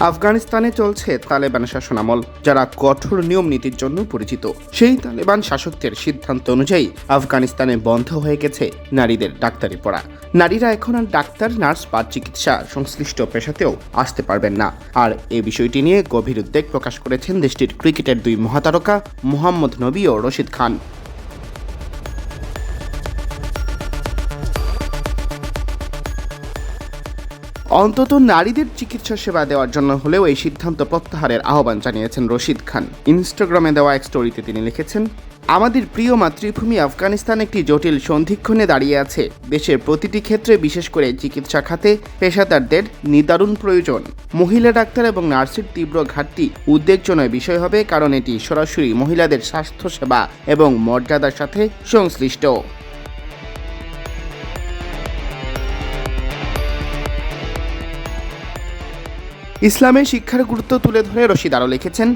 আফগানিস্তানে চলছে তালেবান শাসনামল যারা কঠোর নিয়ম নীতির জন্য পরিচিত। সেই তালেবান শাসকদের সিদ্ধান্ত অনুযায়ী আফগানিস্তানে বন্ধ হয়ে গেছে নারীদের ডাক্তারি পড়া। নারীরা এখন আর ডাক্তার, নার্স বা চিকিৎসা সংশ্লিষ্ট পেশাতেও আসতে পারবেন না। আর এ বিষয়টি নিয়ে গভীর উদ্বেগ প্রকাশ করেছেন দেশটির ক্রিকেটের দুই মহাতারকা, মোহাম্মদ নবী ও রশিদ খান। অন্তত নারীদের চিকিৎসা সেবা দেওয়ার জন্য হলেও এই সিদ্ধান্ত প্রত্যাহারের আহ্বান জানিয়েছেন রশিদ খান। ইনস্টাগ্রামে দেওয়া এক স্টোরিতে তিনি লিখেছেন, আমাদের প্রিয় মাতৃভূমি আফগানিস্তান একটি জটিল সন্ধিক্ষণে দাঁড়িয়ে আছে। দেশের প্রতিটি ক্ষেত্রে বিশেষ করে চিকিৎসা খাতে পেশাদারদের নিদারুণ প্রয়োজন। মহিলা ডাক্তার এবং নার্সের তীব্র ঘাটতি উদ্বেগজনক বিষয় হবে কারণ এটি সরাসরি মহিলাদের স্বাস্থ্যসেবা এবং মর্যাদার সাথে সংশ্লিষ্ট। ইসলামের শিক্ষার গুরুত্ব তুলে ধরে রশিদ আরও লিখেছেন,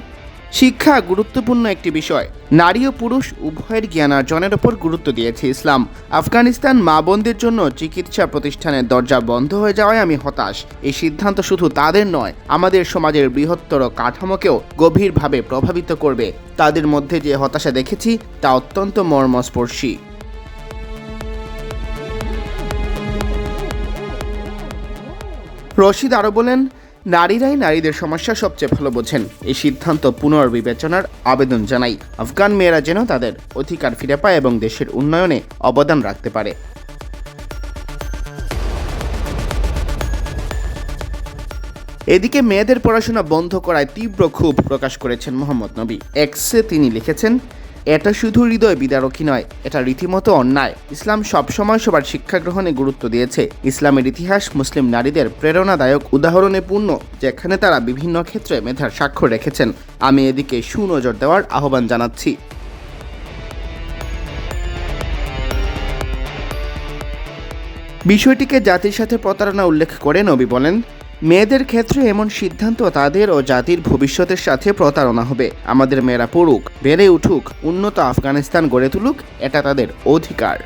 শিক্ষা গুরুত্বপূর্ণ একটি বিষয়। নারী ও পুরুষ উভয়ের জ্ঞানার্জনের ওপর গুরুত্ব দিয়েছে ইসলাম। আফগানিস্তান মা বোনদের জন্য চিকিৎসা প্রতিষ্ঠানের দরজা বন্ধ হয়ে যাওয়ায় আমি হতাশ। এই সিদ্ধান্ত শুধু তাদের নয়, আমাদের সমাজের বৃহত্তর কাঠামোকেও গভীরভাবে প্রভাবিত করবে। তাদের মধ্যে যে হতাশা দেখেছি, তা অত্যন্ত মর্মস্পর্শী। রশিদ আরও বলেন নারীরাই নারীদের সমস্যা সবচেয়ে ভালো বোঝেন। এই সিদ্ধান্ত পুনর্বিবেচনার আবেদন জানাই। আফগান মেয়েরা যেন তাদের অধিকার ফিরে পায় এবং দেশের উন্নয়নে অবদান রাখতে পারে। এদিকে মেয়েদের পড়াশোনা বন্ধ করায় তীব্র ক্ষোভ প্রকাশ করেছেন মোহাম্মদ নবী। এক্সে তিনি লিখেছেন এটা শুধু হৃদয় বিদারকী নয়, এটা রীতিমতো অন্যায়। ইসলাম সবসময় সবার শিক্ষা গ্রহণে গুরুত্ব দিয়েছে। ইসলামের ইতিহাস মুসলিম নারীদের প্রেরণাদায়ক উদাহরণে পূর্ণ, যেখানে তারা বিভিন্ন ক্ষেত্রে মেধার স্বাক্ষর রেখেছেন। আমি এদিকে সুনজর দেওয়ার আহ্বান জানাচ্ছি। বিষয়টিকে জাতির সাথে প্রতারণা উল্লেখ করে নবী বলেন মেয়েদের ক্ষেত্রে এমন সিদ্ধান্ত তাদের ও জাতির ভবিষ্যতের সাথে প্রতারণা হবে। আমাদের মেয়েরা পড়ুক, বেড়ে উঠুক, উন্নত আফগানিস্তান গড়ে তুলুক, এটা তাদের অধিকার।